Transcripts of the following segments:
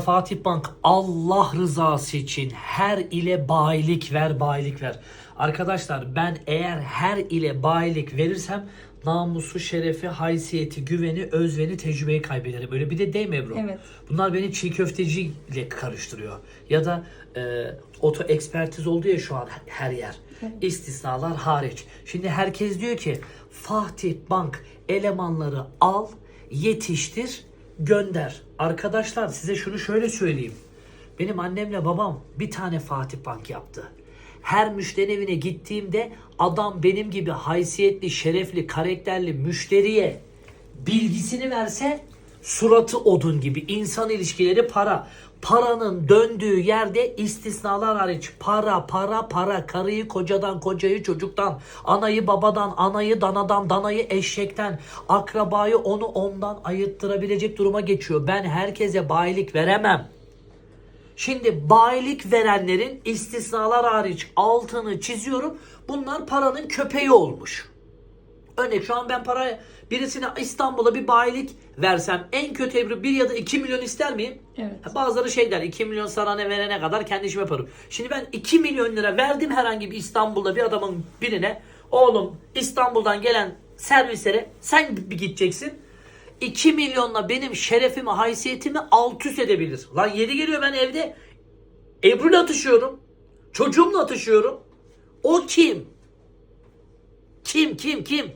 Fatih Bank Allah rızası için her ile bayilik ver bayilik ver. Arkadaşlar ben eğer her ile bayilik verirsem namusu, şerefi, haysiyeti, güveni, özveni, tecrübeyi kaybederim. Öyle bir de değil mi Ebru? Evet. Bunlar beni çiğ köfteciyle karıştırıyor. Ya da e, oto ekspertiz oldu ya şu an her yer. İstisnalar hariç. Şimdi herkes diyor ki Fatih Bank elemanları al, yetiştir, gönder. Arkadaşlar size şunu şöyle söyleyeyim. Benim annemle babam bir tane Fatih Bank yaptı. Her müşteri evine gittiğimde adam benim gibi haysiyetli, şerefli, karakterli müşteriye bilgisini verse suratı odun gibi. İnsan ilişkileri para. Paranın döndüğü yerde istisnalar hariç para para para karıyı kocadan kocayı çocuktan anayı babadan anayı danadan danayı eşekten akrabayı onu ondan ayırttırabilecek duruma geçiyor. Ben herkese bayilik veremem. Şimdi bayilik verenlerin istisnalar hariç altını çiziyorum. Bunlar paranın köpeği olmuş. Örnek şu an ben para birisine İstanbul'a bir bayilik versem en kötü Ebru 1 ya da 2 milyon ister miyim? Evet. Bazıları şey der 2 milyon sana ne verene kadar kendi işimi yaparım. Şimdi ben 2 milyon lira verdim herhangi bir İstanbul'da bir adamın birine. Oğlum İstanbul'dan gelen servislere sen bir gideceksin. 2 milyonla benim şerefimi, haysiyetimi alt üst edebilir. Lan yeri geliyor ben evde Ebru'yla atışıyorum. Çocuğumla atışıyorum. O kim? Kim kim kim?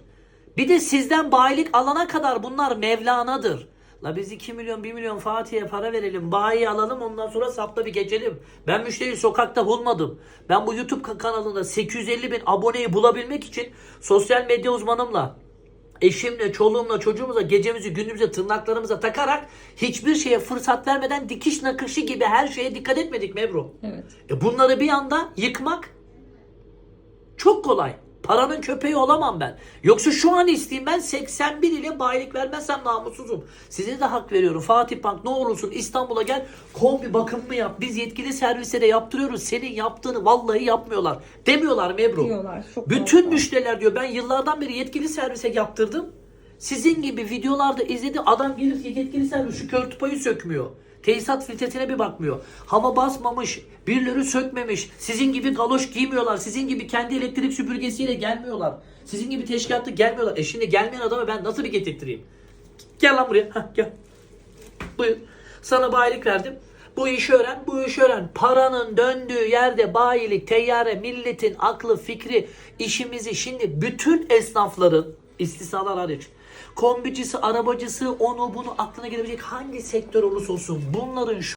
Bir de sizden bayilik alana kadar bunlar Mevlana'dır. La biz 2 milyon 1 milyon Fatih'e para verelim. Bayi alalım ondan sonra sapla bir geçelim. Ben müşteri sokakta bulmadım. Ben bu YouTube ka- kanalında 850 bin aboneyi bulabilmek için sosyal medya uzmanımla eşimle, çoluğumla, çocuğumuzla gecemizi gündüzümüze tırnaklarımıza takarak hiçbir şeye fırsat vermeden dikiş nakışı gibi her şeye dikkat etmedik Mebru. Evet. E bunları bir anda yıkmak çok kolay. Paranın köpeği olamam ben. Yoksa şu an isteyeyim ben 81 ile bayilik vermezsem namussuzum. Size de hak veriyorum. Fatih Bank ne olursun İstanbul'a gel kombi bakımımı yap. Biz yetkili servislere yaptırıyoruz. Senin yaptığını vallahi yapmıyorlar. Demiyorlar mı Ebru? Diyorlar. Çok Bütün müşteriler diyor ben yıllardan beri yetkili servise yaptırdım. Sizin gibi videolarda izledi adam gelir ki yetkili servis şu kör tupayı sökmüyor. Tesisat filtresine bir bakmıyor. Hava basmamış, birileri sökmemiş. Sizin gibi galoş giymiyorlar. Sizin gibi kendi elektrik süpürgesiyle gelmiyorlar. Sizin gibi teşkilatlı gelmiyorlar. E şimdi gelmeyen adamı ben nasıl bir getirttireyim? Gel lan buraya. Hah, gel. Buyur. Sana bayilik verdim. Bu işi öğren, bu işi öğren. Paranın döndüğü yerde bayilik, teyyare, milletin aklı, fikri, işimizi şimdi bütün esnafların istisnalar hariç. Kombicisi, arabacısı, onu bunu aklına gelebilecek hangi sektör olursa olsun bunların şu